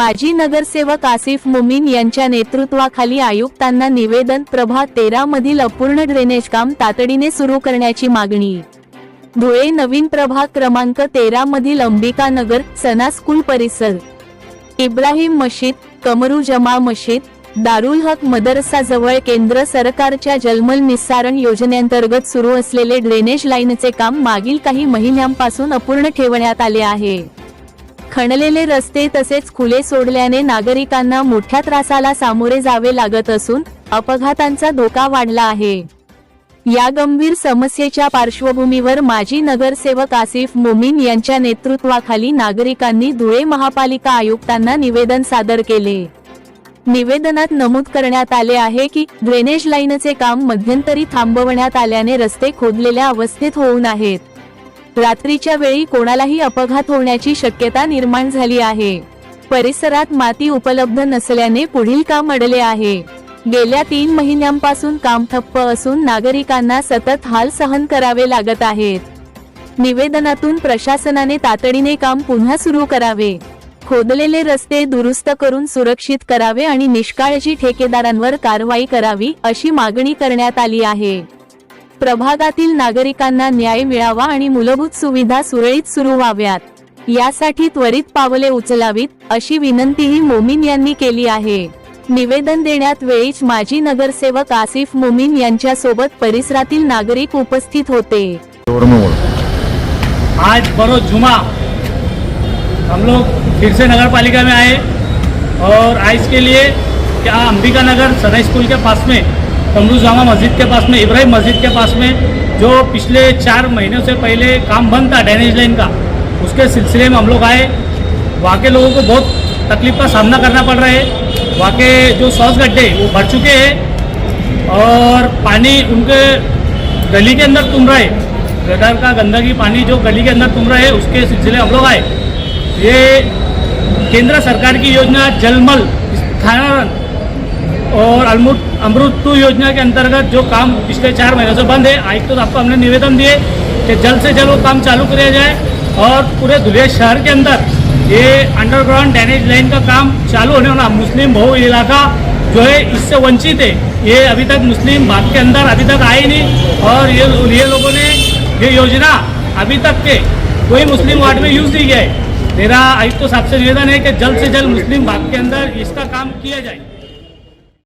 माजी नगरसेवक आसिफ मुमीन यांच्या नेतृत्वाखाली आयुक्तांना निवेदन प्रभा तेरा मधील अपूर्ण ड्रेनेज काम तातडीने सुरू करण्याची मागणी. धुळे नवीन प्रभाग क्रमांक तेरा मधील अंबिका नगर सना स्कूल परिसर. इब्राहिम मशीद कमरू जमा मशीद दारुल हक मदरसाजवळ केंद्र सरकारच्या जलमल निस्सारण योजनेअंतर्गत सुरू असलेले ड्रेनेज लाईनचे काम मागील काही महिन्यांपासून अपूर्ण ठेवण्यात आले आहे. खणलेले रस्ते तसेच खुले सोडल्याने नागरिकांना मोठ्या त्रासाला सामोरे जावे लागत असून अपघातांचा धोका वाढला आहे. या गंभीर समस्येच्या पार्श्वभूमीवर माजी नगरसेवक आसिफ मोमीन यांच्या नेतृत्वाखाली नागरिकांनी धुळे महापालिका आयुक्तांना निवेदन सादर केले. निवेदनात नमूद करण्यात आले आहे की ड्रेनेज लाईनचे काम मध्यंतरी थांबवण्यात आल्याने रस्ते खोदलेल्या अवस्थेत होऊन आहेत. रात्रीच्या वेळी कोणालाही अपघात होण्याची शक्यता निर्माण झाली आहे. परिसरात माती उपलब्ध नसल्याने पुढील काम अडले आहे. गेल्या तीन महिन्यांपासून काम ठप्प असून नागरिकांना सतत हाल सहन करावे लागत आहेत. निवेदनातून प्रशासनाने तातडीने काम पुन्हा सुरू करावे. खोदलेले रस्ते दुरुस्त करून सुरक्षित करावे आणि निष्काळजी ठेकेदारांवर कारवाई करावी अशी मागणी करण्यात आली आहे. प्रभागातील नागरिकांना न्याय मिळावा आणि मूलभूत सुविधा सुरळीत सुरू व्हाव्यात. यासाठी त्वरित पावले उचलावीत अशी विनंतीही मोमीन यांनी केली आहे. निवेदन देण्यात वेळीच माजी नगरसेवक आसिफ मोमीन यांच्या सोबत परिसरातील नागरिक उपस्थित होते. आज बरोज जुमा. हम लोग फिर से नगर पालिका में आए और आज के लिए क्या अंबिका नगर सदर स्कूल के पास में कमरू जामा मस्जिद के पास में, इब्राहिम मस्जिद के पास में, जो पिछले चार महीनों से पहले काम बंद था ड्रेनेज लाइन का, उसके सिलसिले में हम लोग आए। वहाँ के लोगों को बहुत तकलीफ़ का सामना करना पड़ रहा है। वहाँ के जो सौस गड्ढे वो भर चुके हैं और पानी उनके गली के अंदर तुम रहे। गटर का गंदगी पानी जो गली के अंदर तुम रहे, उसके सिलसिले हम लोग आए। ये केंद्र सरकार की योजना जलमल, स्थानांतरण और अमृत अमृत टू योजना के अंतर्गत जो काम पिछले चार महीनों से बंद है, आज तो आपको हमने निवेदन दिए कि जल्द से जल्द वो काम चालू किया जाए और पूरे धुले शहर के अंदर ये अंडरग्राउंड ड्रेनेज लाइन का काम चालू होने वाला मुस्लिम बहु इलाका जो है, इससे वंचित है। ये अभी तक मुस्लिम भाग के अंदर अभी तक आए नहीं और ये ये लोगों ने ये योजना अभी तक के कोई मुस्लिम वार्ड में यूज़ नहीं किया है। मेरा आयुक्त तो साहब से निवेदन है कि जल्द से जल्द मुस्लिम भाग के अंदर इसका काम किया जाए।